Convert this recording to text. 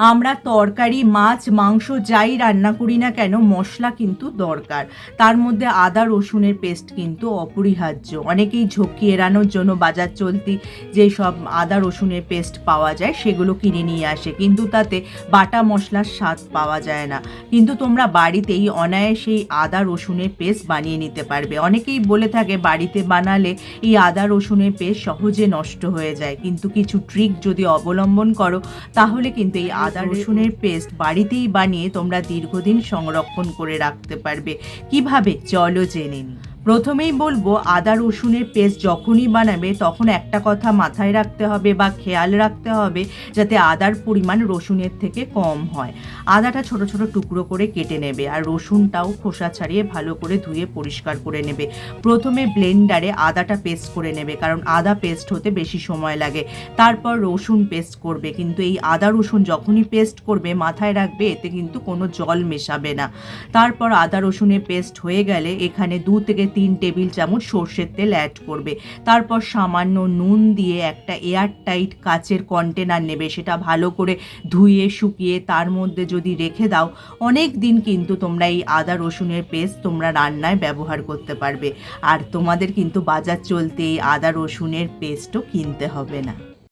আমরা তরকারি, মাছ, মাংস যাই রান্না করি না কেন, মশলা কিন্তু দরকার। তার মধ্যে আদা, রসুনের পেস্ট কিন্তু অপরিহার্য। অনেকেই ঝক্কি এড়ানোর জন্য বাজার চলতি যেই সব আদা, রসুনের পেস্ট পাওয়া যায়, সেগুলো কিনে নিয়ে আসে। কিন্তু তাতে বাটা মশলার স্বাদ পাওয়া যায় না। কিন্তু তোমরা বাড়িতেই অনায়াসেই আদা, রসুনের পেস্ট বানিয়ে নিতে পারবে। অনেকেই বলে থাকে, বাড়িতে বানালে এই আদা, রসুনের পেস্ট সহজে নষ্ট হয়ে যায়। কিন্তু কিছু ট্রিক যদি অবলম্বন করো, তাহলে কিন্তু এই আদা রসুনের পেস্ট বাড়িতেই বানিয়ে তোমরা দীর্ঘদিন সংরক্ষণ করে রাখতে পারবে। কীভাবে? চলো জেনে নিই প্রথমেই বলব, আদা, রসুনের পেস্ট যখনই বানাবে, তখন একটা কথা মাথায় রাখতে হবে বা খেয়াল রাখতে হবে যাতে আদার পরিমাণ রসুনের থেকে কম হয়। আদাটা ছোট ছোট টুকরো করে কেটে নেবে আর রসুনটাও খোসা ছাড়িয়ে ভালো করে ধুয়ে পরিষ্কার করে নেবে। প্রথমে ব্লেন্ডারে আদাটা পেস্ট করে নেবে, কারণ আদা পেস্ট হতে বেশি সময় লাগে। তারপর রসুন পেস্ট করবে, কিন্তু এই আদা, রসুন যখনই পেস্ট করবে, মাথায় রাখবে, এতে কিন্তু কোনো জল মেশাবে না। তারপর আদা, রসুনের পেস্ট হয়ে গেলে এখানে দু থেকে তিন টেবিল চামচ সর্ষের তেল অ্যাড করবে। তারপর সামান্য নুন দিয়ে একটা এয়ার টাইট কাচের কন্টেনার নেবে, সেটা ভালো করে ধুয়ে শুকিয়ে তার মধ্যে যদি রেখে দাও, অনেক দিন কিন্তু তোমরা এই আদা রসুনের পেস্ট তোমরা রান্নায় ব্যবহার করতে পারবে। আর তোমাদের কিন্তু বাজার চলতে এই আদা রসুনের পেস্টও কিনতে হবে না।